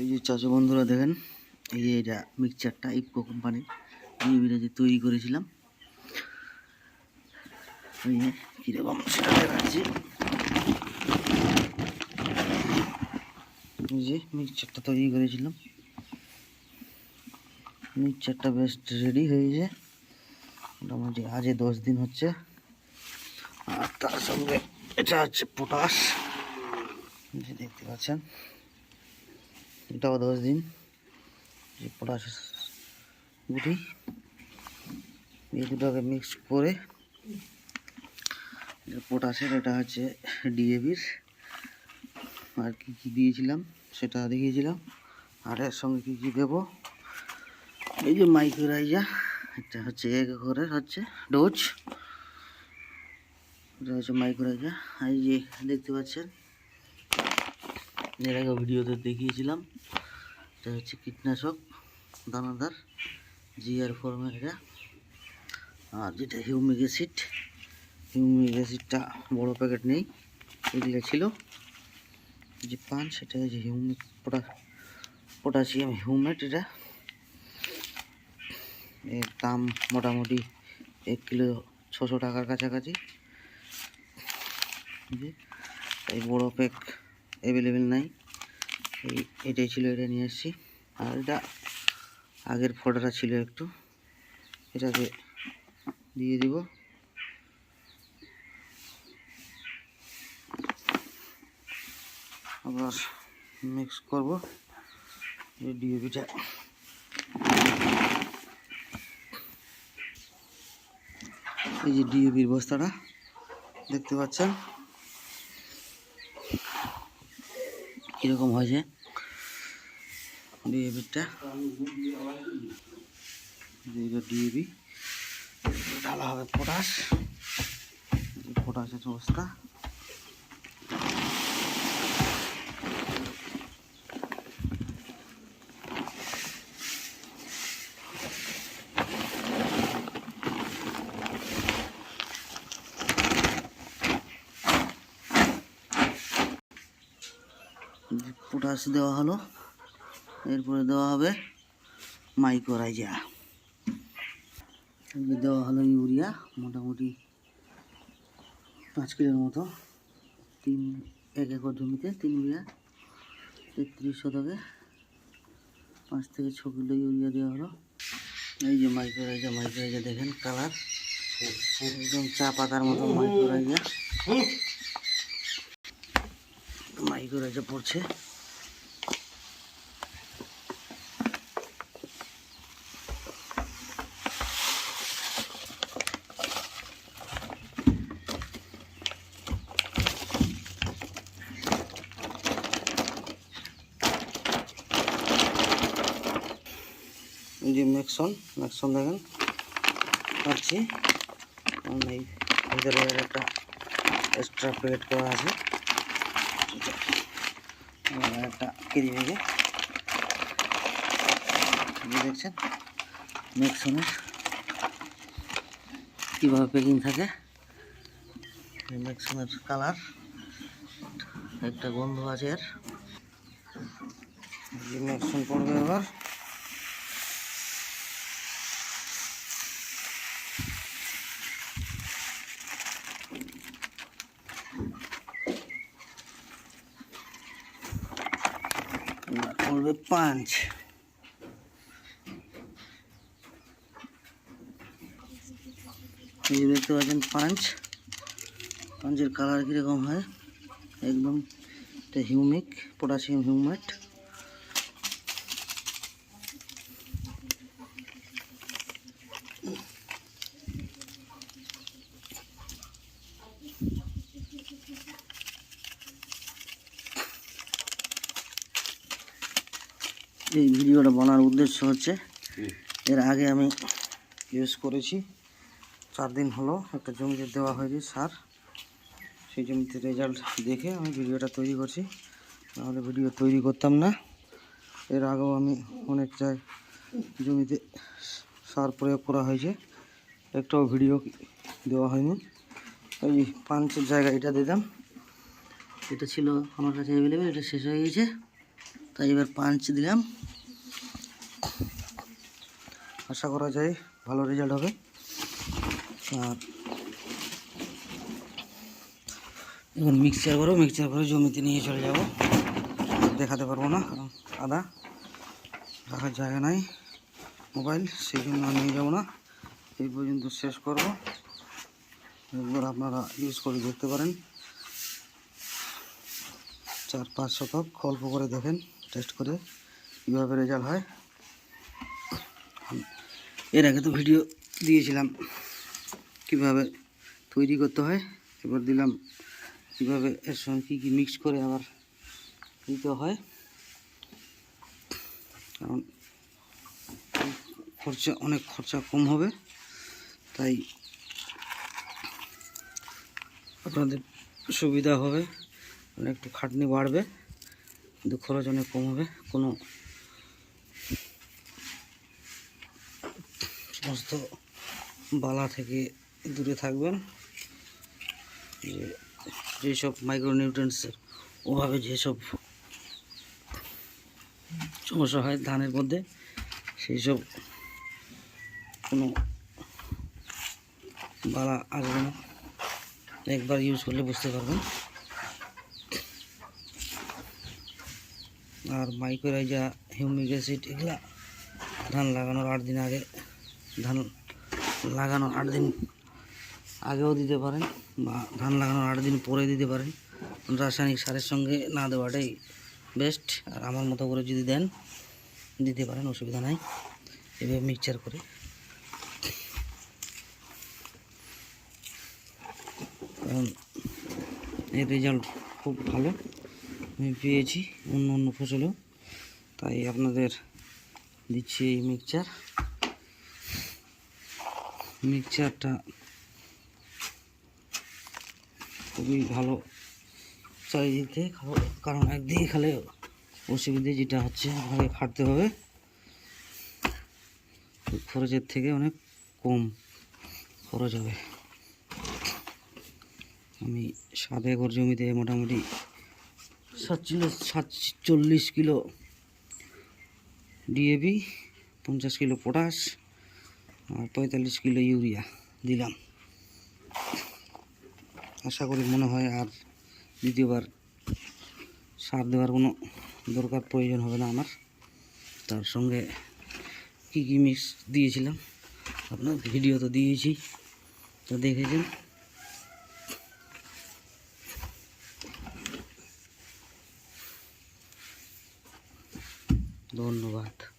এই যে চাষি বন্ধুরা দেখেন, এই যে এটা মিক্সচারটা ইপকো কোম্পানির ডিবিটা যে তৈরি করেছিলাম। যে কীরকম সেটা দেখাচ্ছি। এই যে মিক্সচারটা তৈরি করেছিলাম। মিক্সচারটা বেশ রেডি হয়েছে। মোটামুটি আজে দশ দিন হচ্ছে। আর তার সঙ্গে এটা হচ্ছে পটাশ দেখতে পাচ্ছেন। এটাও দশ দিন। যে পটাশ গুটি। এই দুটোকে মিক্স করে পটাশের, এটা হচ্ছে ডিএবির আর কি কি দিয়েছিলাম সেটা দেখিয়েছিলাম। আর এর সঙ্গে কী কী দেবো? এই যে মাইক্রোরাইজা এটা হচ্ছে এক ঘরের হচ্ছে ডোজ এটা হচ্ছে মাইক্রোরাইজা এই যে দেখতে পাচ্ছেন এর আগে ভিডিওতে দেখিয়েছিলাম। এটা হচ্ছে কীটনাশক, দানাদার, জিআর ফর্মের এটা। আর যেটা হিউমিক অ্যাসিড, হিউমিক অ্যাসিডটা বড় প্যাকেট নেই, এগুলো ছিল। যে পান, সেটা হচ্ছে হিউমিক পটা, পটাশিয়াম হিউমেট এটা। এর দাম মোটামুটি এক কিলো ছশো টাকার কাছাকাছি। এই বড় প্যাক অ্যাভেলেবেল নাই। এই, এটাই ছিল, এটা নিয়ে এসেছি আর এটা আগের ফটোটা ছিল একটু। এটাকে দিয়ে দিব। আবার মিক্স করব। এই ডিএপিটা এই যে ডিএপির বস্তাটা, দেখতে পাচ্ছেন? কীরকম হয়েছে? ডিএবিটা ডিএবি ঢালা হবে পটাশ। পটাশের বস্তা পটাশ দেওয়া হলো। এরপরে দেওয়া হবে মাইক্রোরাইজা এদিকে দেওয়া হলো ইউরিয়া, মোটামুটি পাঁচ কিলোর মতো। তিন, এক একর জমিতে তিন বিঘা, তেত্রিশ শতকে পাঁচ থেকে ছ কিলো ইউরিয়া দেওয়া হলো। এই যে মাইক্রোরাইজা মাইক্রোরাইজা দেখেন কালার। একদম চা পাতার মতো মাইক্রোরাইজা মাইক্রোরাইজা পড়ছে। যে ম্যাক্সন ম্যাক্সন দেখেন। পাচ্ছি এই ভিতরে একটা এক্সট্রা প্যাকেট করা আছে। একটা ব্যাগে এই দেখছেন ম্যাক্সনের কীভাবে প্যাকিং থাকে। ম্যাক্সনের কালার একটা গন্ধ আছে এর। ম্যাক্সন পড়বে এবার এবার পড়বে পাঁচ। এই দেখতে পাচ্ছেন পাঁচ। পাঁচের কালার কীরকম হয়? একদম হিউমিক পটাশিয়াম হিউমেট এই ভিডিওটা বানার উদ্দেশ্য হচ্ছে এর আগে আমি ইউজ করেছি চার দিন হলো একটা জমিতে দেওয়া হয়েছে সার সেই জমিতে রেজাল্ট দেখে আমি ভিডিওটা তৈরি করছি নাহলে ভিডিও তৈরি করতাম না। এর আগেও আমি অনেক জায় জমিতে সার প্রয়োগ করা হয়েছে একটাও ভিডিও দেওয়া হয়নি। ওই পাঁচের জায়গা এটা দিতাম এটা ছিল আমার কাছে অ্যাভেলেবেল এটা শেষ হয়ে গেছে। তাই এবার পাঞ্চ দিলাম। আশা করা যায় ভালো রেজাল্ট হবে। আর এখন মিক্সচার করো মিক্সচার করে জমিতে নিয়ে চলে যাব। দেখাতে পারব না, কারণ আদা রাখার জায়গা নাই। মোবাইল সেই জন্য নিয়ে যাব না। এই পর্যন্ত শেষ করব। একবার আপনারা ইউজ করে দেখতে পারেন। চার পাঁচ শতক, অল্প করে দেখেন। টেস্ট করে কীভাবে রেজাল্ট হয়। এর আগে তো ভিডিও দিয়েছিলাম কীভাবে তৈরি করতে হয়। এবার দিলাম কীভাবে এর সঙ্গে কী কী মিক্স করে আবার দিতে হয়। কারণ খরচা, অনেক খরচা কম হবে। তাই আপনাদের সুবিধা হবে। একটু খাটনি বাড়বে। কিন্তু খরচ অনেক কম হবে। কোনো সমস্ত বালা থেকে দূরে থাকবেন। যে যেসব মাইক্রোনিউট্রেন্টসের অভাবে যেসব সমস্যা হয় ধানের মধ্যে সেই সব কোনো বালা আসবে না। একবার ইউজ করলে বুঝতে পারবেন। আর মাইক্রোরাইজা হিউমিক অ্যাসিড এগুলা ধান লাগানোর আট দিন আগে, ধান লাগানোর আট দিন আগেও দিতে পারেন বা ধান লাগানোর আট দিন পরে দিতে পারেন। রাসায়নিক সারের সঙ্গে না দেওয়াটাই বেস্ট আর আমার মতো করে যদি দেন, দিতে পারেন, অসুবিধা নাই। এভাবে মিক্সচার করে। কারণ এর রেজাল্ট খুব ভালো। আমি পেয়েছি অন্য অন্য ফসলেও। তাই আপনাদের দিচ্ছি এই মিক্সচার মিক্সচারটা খুবই ভালো চারিদিকে কারণ একদিকে খেলে অসুবিধে, যেটা হচ্ছে আপনাকে খাটতে হবে। খরচের থেকে অনেক কম খরচ হবে। আমি সাত একর জমিতে মোটামুটি সাতচল্লিশ সাতচল্লিশ কিলো ডিএপি, পঞ্চাশ কিলো পটাশ আর পঁয়তাল্লিশ কিলো ইউরিয়া দিলাম। আশা করি মনে হয় আর দ্বিতীয়বার সার দেওয়ার কোনো দরকার, প্রয়োজন হবে না আমার। তার সঙ্গে কী কী মিক্স দিয়েছিলাম আপনার ভিডিও তো দিয়েছি, তো দেখেছেন। ধন্যবাদ।